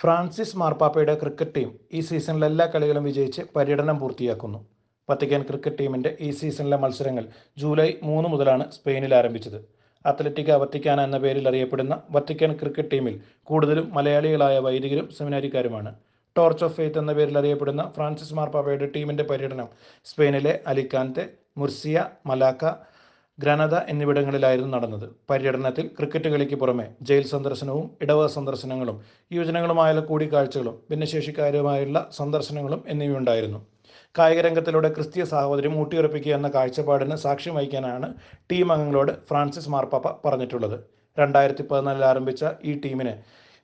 Francis മാർപ്പാപ്പയുടെ cricket team ഈ സീസണിലെ എല്ലാ കളികളും വിജയിച്ച് പര്യടനം പൂർത്തിയാക്കുന്നു. വത്തിക്കാൻ ക്രിക്കറ്റ് ടീമിന്റെ ഈ സീസണിലെ മത്സരങ്ങൾ ജൂലൈ മൂന്ന് മുതലാണ് സ്പെയിനിൽ ആരംഭിച്ചത്. അത്ലറ്റിക്ക വത്തിക്കാന എന്ന പേരിൽ അറിയപ്പെടുന്ന വത്തിക്കാൻ ക്രിക്കറ്റ് ടീമിൽ കൂടുതലും മലയാളികളായ വൈദികരും സെമിനാരിക്കാരുമാണ്. ടോർച്ച് ഓഫ് ഫെയ്ത്ത് എന്ന പേരിൽ അറിയപ്പെടുന്ന ഫ്രാൻസിസ് മാർപ്പാപ്പയുടെ ടീമിന്റെ പര്യടനം സ്പെയിനിലെ അലിക്കാൻത്തെ മുർസിയ മലാക്ക ഗ്രനദ എന്നിവിടങ്ങളിലായിരുന്നു നടന്നത്. പര്യടനത്തിൽ ക്രിക്കറ്റ് കളിക്ക് പുറമെ ജയിൽ സന്ദർശനവും ഇടവക സന്ദർശനങ്ങളും യുവജനങ്ങളുമായുള്ള കൂടിക്കാഴ്ചകളും ഭിന്നശേഷിക്കാരുമായുള്ള സന്ദർശനങ്ങളും എന്നിവയുണ്ടായിരുന്നു. കായിക രംഗത്തിലൂടെ ക്രിസ്തീയ സാഹോദര്യം ഊട്ടിയുറപ്പിക്കുക എന്ന കാഴ്ചപ്പാടിന് സാക്ഷ്യം വഹിക്കാനാണ് ടീം അംഗങ്ങളോട് ഫ്രാൻസിസ് മാർപ്പാപ്പ പറഞ്ഞിട്ടുള്ളത്. രണ്ടായിരത്തി പതിനാലിൽ ആരംഭിച്ച ഈ ടീമിനെ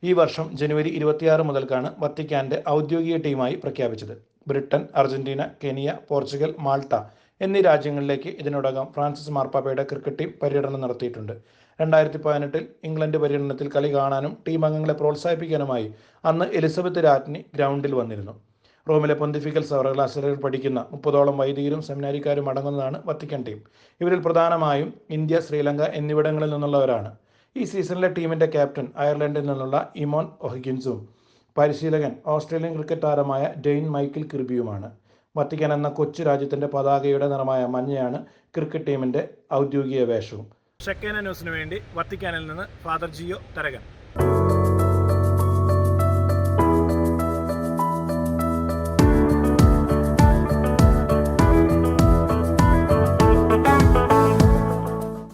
ഈ വർഷം ജനുവരി ഇരുപത്തിയാറ് മുതൽക്കാണ് വത്തിക്കാന്റെ ഔദ്യോഗിക ടീമായി പ്രഖ്യാപിച്ചത്. Britain Argentina Kenya Portugal Malta എന്നീ രാജ്യങ്ങളിലേക്ക് ഇതിനോടകം ഫ്രാൻസിസ് മാർപ്പാപ്പയുടെ ക്രിക്കറ്റ് ടീം പര്യടനം നടത്തിയിട്ടുണ്ട്. രണ്ടായിരത്തി പതിനെട്ടിൽ ഇംഗ്ലണ്ട് പര്യടനത്തിൽ കളി കാണാനും ടീം അംഗങ്ങളെ പ്രോത്സാഹിപ്പിക്കാനുമായി അന്ന് എലിസബത്ത് രാജ്ഞി ഗ്രൗണ്ടിൽ വന്നിരുന്നു. റോമിലെ പൊന്തിഫിക്കൽ സർവകലാശാലയിൽ പഠിക്കുന്ന മുപ്പതോളം വൈദികരും സെമിനാരിക്കാരും അടങ്ങുന്നതാണ് വത്തിക്കൻ ടീം. ഇവരിൽ പ്രധാനമായും ഇന്ത്യ ശ്രീലങ്ക എന്നിവിടങ്ങളിൽ നിന്നുള്ളവരാണ്. ഈ സീസണിലെ ടീമിന്റെ ക്യാപ്റ്റൻ അയർലൻഡിൽ നിന്നുള്ള ഇമോൻ ഒഹിഗിൻസും. പരിശീലകൻ ഓസ്ട്രേലിയൻ ക്രിക്കറ്റ് താരമായ ഡെയിൻ മൈക്കിൾ കിർബിയുമാണ്. വത്തിക്കാൻ എന്ന കൊച്ചു രാജ്യത്തിന്റെ പതാകയുടെ നിറമായ മഞ്ഞയാണ് ക്രിക്കറ്റ് ടീമിന്റെ ഔദ്യോഗിക വേഷവും. ഷെക്കേന ന്യൂസിനു വേണ്ടി വത്തിക്കാനിൽ നിന്ന് ഫാദർ ജിയോ തരകൻ.